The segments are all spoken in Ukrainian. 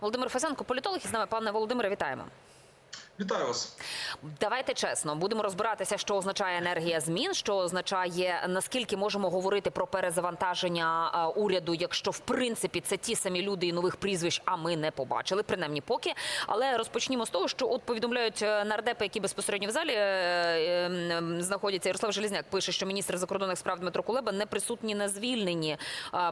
Володимир Фесенко, політолог із нами. Пане Володимире, вітаємо. Вітаю вас. Давайте чесно, будемо розбиратися, що означає енергія змін, що означає наскільки можемо говорити про перезавантаження уряду, якщо в принципі це ті самі люди і нових прізвищ, а ми не побачили, принаймні поки. Але розпочнімо з того, що от повідомляють е, нардепи, які безпосередньо в залі е, е, м, знаходяться. Ярослав Железняк пише, що міністр закордонних справ Дмитро Кулеба не присутні на звільненні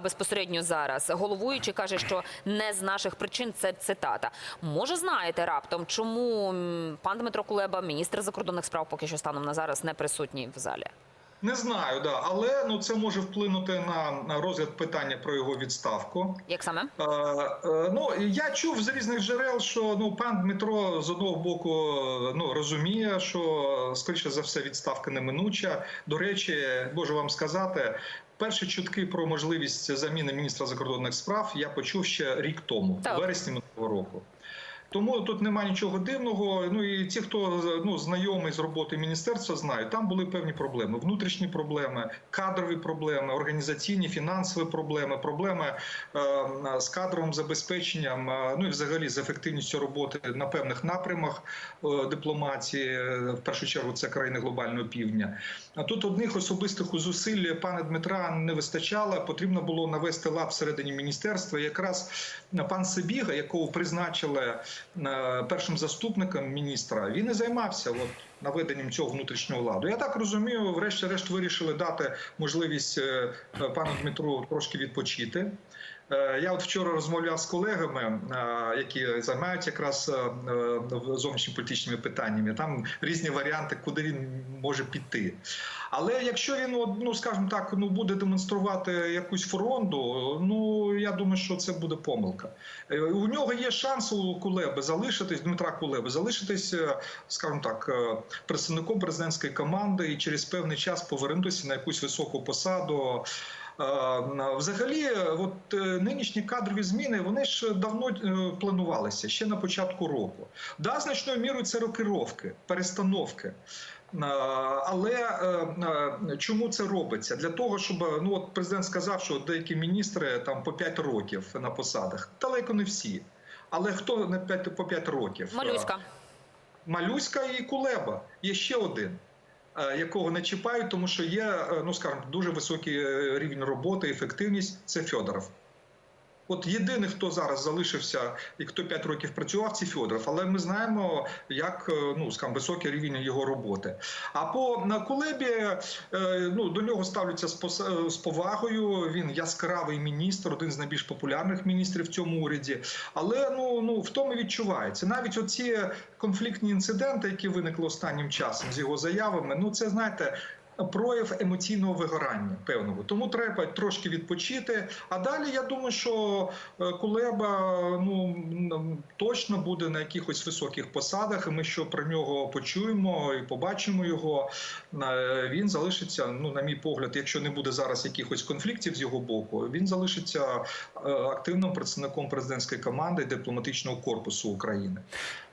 безпосередньо зараз. Головуючий каже, що не з наших причин це цитата. Може, знаєте раптом, чому пан Дмитро Кулеба, міністр закордонних справ, поки що станом на зараз не присутній в залі? Не знаю, да, але ну це може вплинути на, розгляд питання про його відставку. Як саме? Е, е, ну я чув з різних джерел, що ну пан Дмитро з одного боку ну розуміє, що скоріше за все відставка неминуча. До речі, можу вам сказати. Перші чутки про можливість заміни міністра закордонних справ я почув ще рік тому, Так. в вересні минулого року. Тому тут немає нічого дивного. Ну і ті, хто ну знайомий з роботи міністерства, знають, там були певні проблеми: внутрішні проблеми, кадрові проблеми, організаційні, фінансові проблеми, проблеми е, з кадровим забезпеченням, е, ну і взагалі з ефективністю роботи на певних напрямах е, дипломатії. В першу чергу це країни глобального півдня. А тут одних особистих зусиль пана Дмитра не вистачало. Потрібно було навести лад всередині міністерства. Якраз пан Сибіга, якого призначили першим заступником міністра, він і займався от наведенням цього внутрішнього ладу. Я так розумію, врешті-решт вирішили дати можливість е, е, пану Дмитру трошки відпочити. Е, Я от вчора розмовляв з колегами, е, які займаються якраз е, зовнішньополітичними питаннями. Там різні варіанти, куди він може піти. Але якщо він, ну скажімо так, ну буде демонструвати якусь фронду, ну я думаю, що це буде помилка. У нього є шанс у Кулеби залишитись, Дмитра Кулеби, залишитись, скажімо так, представником президентської команди і через певний час повернутися на якусь високу посаду. Е, Взагалі, от е, нинішні кадрові зміни вони ж давно е, планувалися ще на початку року. Да, значною мірою це рокировки, перестановки. Е, Але е, е, чому це робиться? Для того, щоб ну от президент сказав, що деякі міністри там по 5 років на посадах. Далеко не всі. Але хто не 5, по 5 років? Малюська. Малюська і Кулеба. Є ще один, е, якого не чіпають, тому що є, е, ну скажімо, дуже високий е, рівень роботи, ефективність це Федоров. От єдиний, хто зараз залишився і хто 5 років працював, це Федоров. Але ми знаємо, як е, ну скажімо, високий рівень його роботи. А по на Кулебі е, ну до нього ставляться е, з повагою. Він яскравий міністр, один з найбільш популярних міністрів в цьому уряді. Але ну ну в тому відчувається. Навіть оці конфліктні інциденти, які виникли останнім часом з його заявами, ну це знаєте. Прояв емоційного вигорання певного, тому треба трошки відпочити. А далі я думаю, що е, Кулеба ну точно буде на якихось високих посадах. І ми що про нього почуємо і побачимо його. Е, Він залишиться, ну на мій погляд, якщо не буде зараз якихось конфліктів з його боку, він залишиться е, активним представником президентської команди дипломатичного корпусу України.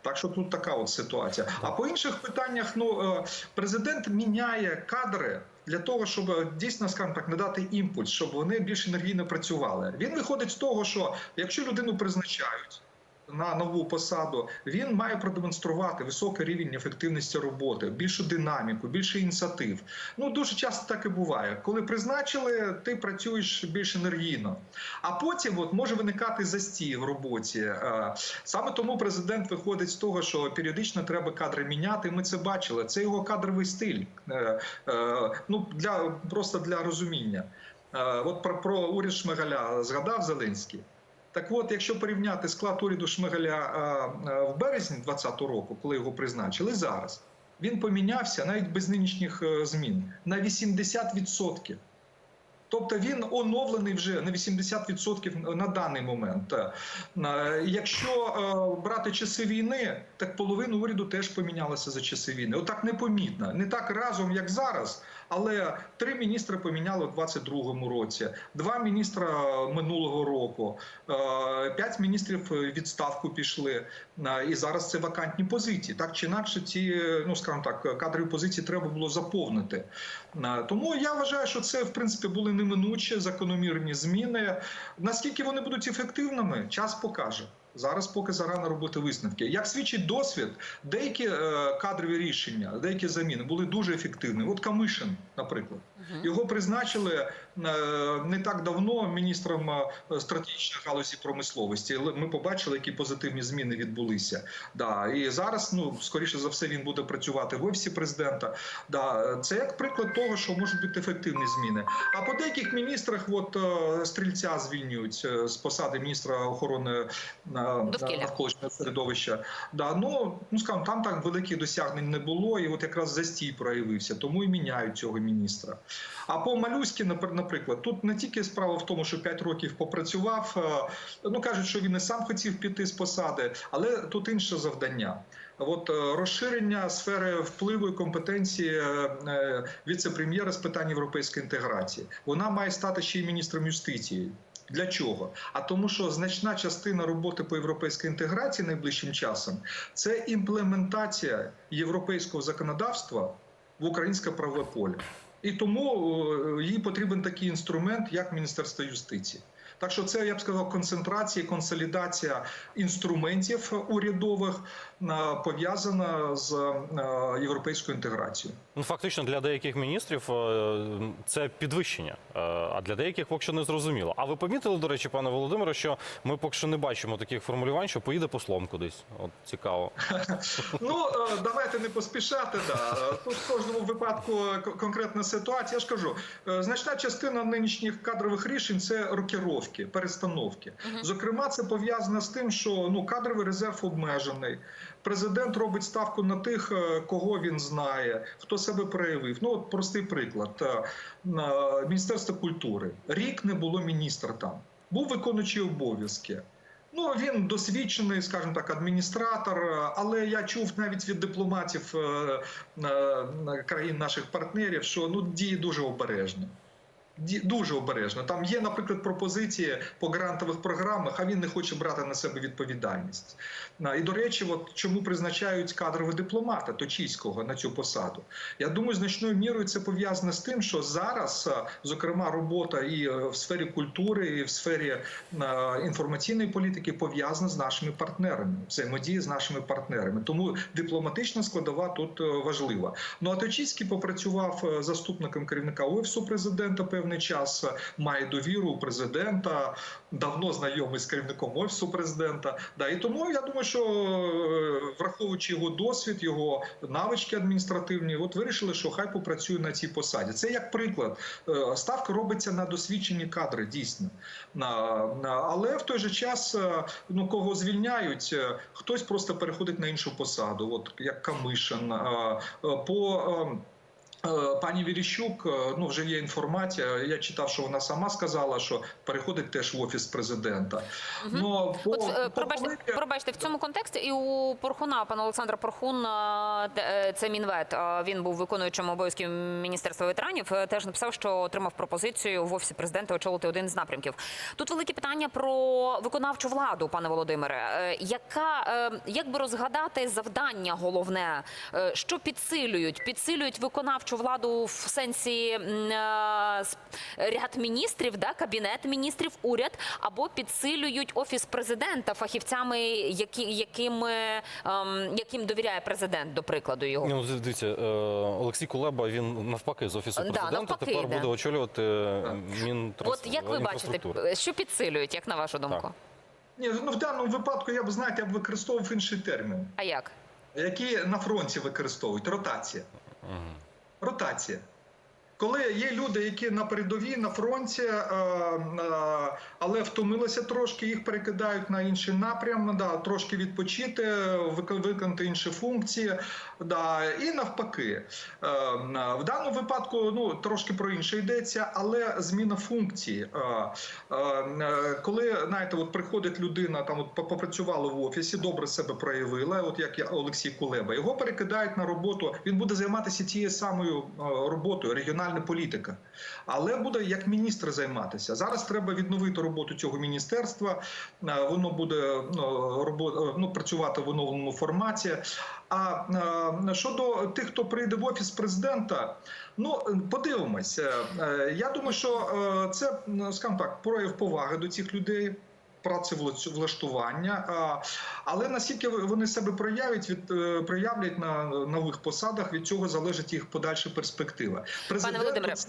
Так що тут така от ситуація. А по інших питаннях, ну е, президент міняє кадри для того, щоб е, дійсно скажімо так надати імпульс, щоб вони більш енергійно працювали. Він виходить з того, що якщо людину призначають. На нову посаду він має продемонструвати високий рівень ефективності роботи, більшу динаміку, більше ініціатив. Ну дуже часто так і буває. Коли призначили, ти працюєш більш енергійно. А потім от може виникати застій в роботі. Е, Саме тому президент виходить з того, що періодично треба кадри міняти. Ми це бачили. Це його кадровий стиль. Е, е, Ну для просто для розуміння. От про, про уряд Шмигаля згадав Зеленський. Так от, якщо порівняти склад уряду Шмигаля в березні 2020 року, коли його призначили, зараз він помінявся навіть без нинішніх е, змін на 80%. Тобто він оновлений вже на 80% на даний момент. Е, Якщо е, брати часи війни, так половину уряду теж помінялося за часи війни. Отак непомітно, не так разом, як зараз. Але три міністри поміняли у 22-му році, два міністра минулого року, е, п'ять міністрів відставку пішли. Е, І зараз це вакантні позиції. Так чи інакше, ці ну скажімо так, кадрові позиції треба було заповнити. Е, Тому я вважаю, що це в принципі були неминучі закономірні зміни. Наскільки вони будуть ефективними, час покаже. Зараз поки зарано робити висновки. Як свідчить досвід, деякі е, кадрові рішення, деякі заміни були дуже ефективні. От Камишин, наприклад, його призначили е, не так давно міністром е, стратегічної галузі промисловості. Ми побачили, які позитивні зміни відбулися. Да, і зараз, ну скоріше за все, він буде працювати в офісі президента. Да, це як приклад того, що можуть бути ефективні зміни. А по деяких міністрах, от стрільця звільнюють з посади міністра охорони Довкілля. Навколишнього середовища. Да, ну, ну скажімо, там так великих досягнень не було, і от якраз застій проявився, тому і міняють цього міністра. А по Малюськи, напр- наприклад, тут не тільки справа в тому, що 5 років попрацював. е, Ну кажуть, що він і сам хотів піти з посади, але тут інше завдання. От е, розширення сфери впливу і компетенції е, е, віце-прем'єра з питань європейської інтеграції. Вона має стати ще й міністром юстиції. Для чого? А тому, що значна частина роботи по європейській інтеграції найближчим часом це імплементація європейського законодавства в українське правове поле. І тому їй потрібен такий інструмент, як Міністерство юстиції. Так що це я б сказав концентрація, консолідація інструментів урядових пов'язана з європейською інтеграцією. Ну, фактично, для деяких міністрів е, це підвищення, е, а для деяких поки що не зрозуміло. А ви помітили, до речі, пане Володимире, що ми поки що не бачимо таких формулювань, що поїде послом кудись. От цікаво. Ну е, давайте не поспішати. Да. Тут в кожному випадку конкретна ситуація. Я ж кажу, значна частина нинішніх кадрових рішень це рокіровки, перестановки. Зокрема, це пов'язано з тим, що ну кадровий резерв обмежений. Президент робить ставку на тих, е, кого він знає, хто себе проявив. Ну от простий приклад: Е, Міністерство культури рік не було міністра там. Був виконуючий обов'язки. Ну, він досвідчений, скажімо так, адміністратор, е, але я чув навіть від дипломатів країн наших партнерів, що ну діє дуже обережно. Дуже обережно. Там є, наприклад, пропозиції по грантових програмах, а він не хоче брати на себе відповідальність. І до речі, от чому призначають кадрового дипломата Точійського на цю посаду? Я думаю, значною мірою це пов'язано з тим, що зараз, зокрема, робота і е, в сфері культури, і в сфері інформаційної політики пов'язана з нашими партнерами, взаємодії з нашими партнерами. Тому дипломатична складова тут е, важлива. Ну а Точійський попрацював е, заступником керівника офісу президента певний час, має довіру у президента, давно знайомий з керівником офісу президента. Да, і тому я думаю, що е, враховуючи його досвід, його навички адміністративні, от вирішили, що хай попрацює на цій посаді. Це як приклад. Е, Ставка робиться на досвідчені кадри, дійсно. Але в той же час, е, ну кого звільняють, хтось просто переходить на іншу посаду, от як Камишин. По е, Е, Пані Віріщук, е, ну вже є інформація. Я читав, що вона сама сказала, що переходить теж в офіс президента. Ну по, От е, по пробачте, Валерія- пробачте в цьому контексті і у Порхуна, пана Олександра Порхун, е, е, це Мінвет. е, Він був виконуючим обов'язків Міністерства ветеранів. е, Теж написав, що отримав пропозицію в офісі президента очолити один з напрямків. Тут велике питання про виконавчу владу, пане Володимире. Е, Яка е, як би розгадати завдання головне, Е, що підсилюють? Підсилюють виконавчу владу в сенсі е, ряд міністрів, да, кабінет міністрів, уряд, або підсилюють офіс президента фахівцями, які, яким, е, ем, яким довіряє президент, до прикладу його. Ну, дивіться, е, Олексій Кулеба, він навпаки з офісу Да, президента навпаки, тепер да. буде очолювати Мінтранс- От як ви бачите, що підсилюють, як на вашу думку? Так. Ні, ну в даному випадку я б знаєте, я б використовував інший термін, А як? які на фронті використовують ротація. Мгм. Ротація. Коли є люди, які на передовій, на фронті, е, е, але втомилися трошки, їх перекидають на інший напрям, да, трошки відпочити, виконати інші функції. Да, і навпаки. Е, В даному випадку ну, трошки про інше йдеться, але зміна функції. Коли знаєте, от приходить людина, там от попрацювала в офісі, добре себе проявила, от як Олексій Кулеба, його перекидають на роботу. Він буде займатися тією самою роботою, регіональна політика, але буде як міністр займатися. Зараз треба відновити роботу цього міністерства. Е, Воно буде ну, ну, працювати в оновленому форматі. А е, щодо тих, хто прийде в офіс президента, ну подивимось. Е, е, Я думаю, що е, це ну, скажімо так, прояв поваги до цих людей. Працевлаштування. Але наскільки вони себе проявлять від е, проявлять на нових посадах, від цього залежить їх подальша перспектива. Президент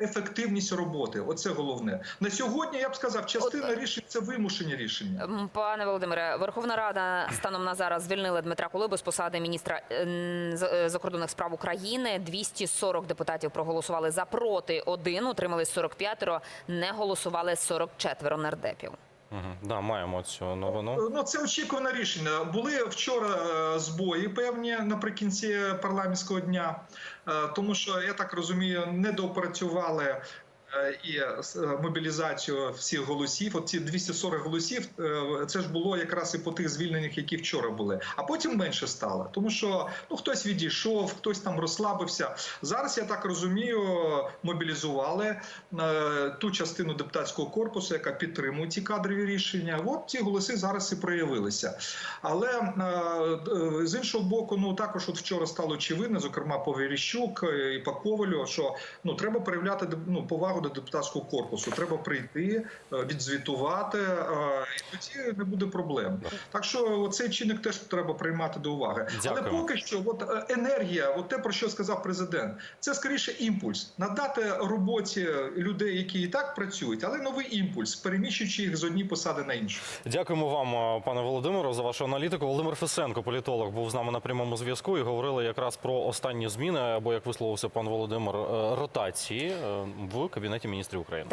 ефективність роботи. Оце головне на сьогодні. Я б сказав, частина От, рішень це вимушені рішення. Пане Володимире, Верховна Рада станом на зараз звільнила Дмитра Кулебу з посади міністра е, закордонних справ України. 240 депутатів проголосували за проти один, утримались 45, не голосували 44 нардепів. Угу. Да, маємо цю новину. Ну, це очікуване рішення. Були вчора е, збої певні наприкінці парламентського дня, е, тому що я так розумію, не доопрацювали. е, І е, мобілізацію всіх голосів, от ці 240 голосів, е, це ж було якраз і по тих звільнених, які вчора були. А потім менше стало, тому що ну хтось відійшов, хтось там розслабився. Зараз я так розумію, мобілізували е, ту частину депутатського корпусу, яка підтримує ці кадрові рішення. От ці голоси зараз і проявилися. Але е, е, з іншого боку, ну також от вчора стало очевидно, зокрема по Верещук і по Ковалю, що ну треба проявляти ну, повагу до депутатського корпусу. Треба прийти, е, відзвітувати, е, і тоді не буде проблем. Так що цей чинник теж треба приймати до уваги. Але поки що, от е, енергія, от те про що сказав президент, це скоріше імпульс надати роботі людей, які і так працюють, але новий імпульс, переміщуючи їх з однієї посади на іншу. Дякуємо вам, пане Володимире, за вашу аналітику. Володимир Фесенко, політолог, був з нами на прямому зв'язку і говорили якраз про останні зміни, або як висловився пан Володимир, ротації в кабінеті міністрів України.